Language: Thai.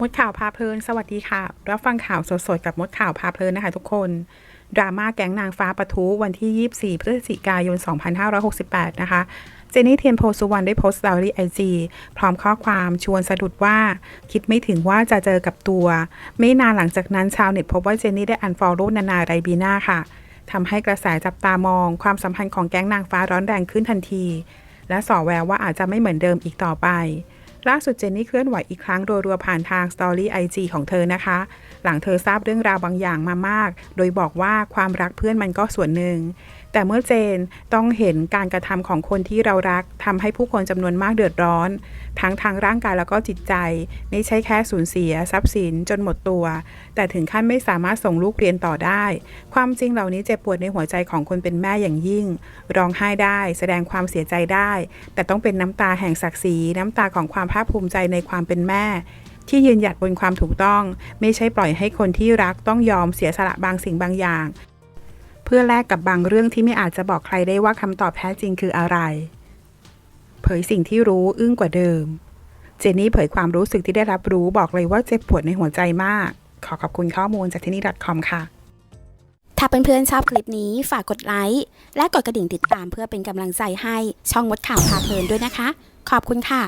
มดข่าวพาเพลิน สวัสดีค่ะ รับฟังข่าวสดๆ กับมดข่าวพาเพลินนะคะทุกคน ดราม่าแก๊งนางฟ้าปะทุวันที่ 24 พฤศจิกายน 2568 นะคะ เจนี่เทียนโพสุวรรณได้โพสต์สตอรี่ไอจีพร้อมข้อความชวนสะดุดว่า คิดไม่ถึงว่าจะเจอกับตัว ไม่นานหลังจากนั้นชาวเน็ตพบว่าเจนี่ได้อันฟอลโล่นานาไรบีน่าค่ะทำให้กระแสจับตามอง ความสัมพันธ์ของแก๊งนางฟ้าร้อนแรงขึ้นทันที และส่อแววว่าอาจจะไม่เหมือนเดิมอีกต่อไป ล่าสุดเจนนี่เคลื่อนไหวอีกครั้งรัวๆผ่านทางสตอรี่ไอจของเธอนะคะ หลังเธอทราบเรื่องราวบางอย่างมามาก โดยบอกว่าความรักเพื่อนมันก็ส่วนหนึ่งแต่เมื่อเจนต้องเห็นการกระทำของคนที่เรารักทำให้ผู้คนจำนวนมากเดือดร้อน ทั้งทางร่างกายแล้วก็จิตใจ ไม่ใช่แค่สูญเสีย ทรัพย์สินจนหมดตัว แต่ถึงขั้นไม่สามารถส่งลูกเรียนต่อได้ ความจริงเหล่านี้เจ็บปวดในหัวใจของคนเป็นแม่อย่างยิ่ง ร้องไห้ได้ แสดงความเสียใจได้ แต่ต้องเป็นน้ำตาแห่งศักดิ์ศรีน้ำตาของความภาคภูมิใจในความเป็นแม่ที่ยืนหยัดบนความถูกต้อง ไม่ใช่ปล่อยให้คนที่รักต้องยอมเสียสละบางสิ่งบางอย่าง เพื่อแลกกับบางเรื่องที่ไม่อาจจะบอกใครได้ว่าคำตอบแท้จริงคืออะไร เผยสิ่งที่รู้อึ้งกว่าเดิม เจนนี่เผยความรู้สึกที่ได้รับรู้บอกเลยว่าเจ็บปวดในหัวใจมาก ขอขอบคุณข้อมูลจากที่นี่ .com ค่ะถ้าเพื่อนๆชอบคลิปนี้ฝากกดไลค์และกดกระดิ่งติดตามเพื่อเป็นกำลังใจให้ช่องมดข่าวพาเพลินด้วยนะคะ ขอบคุณค่ะ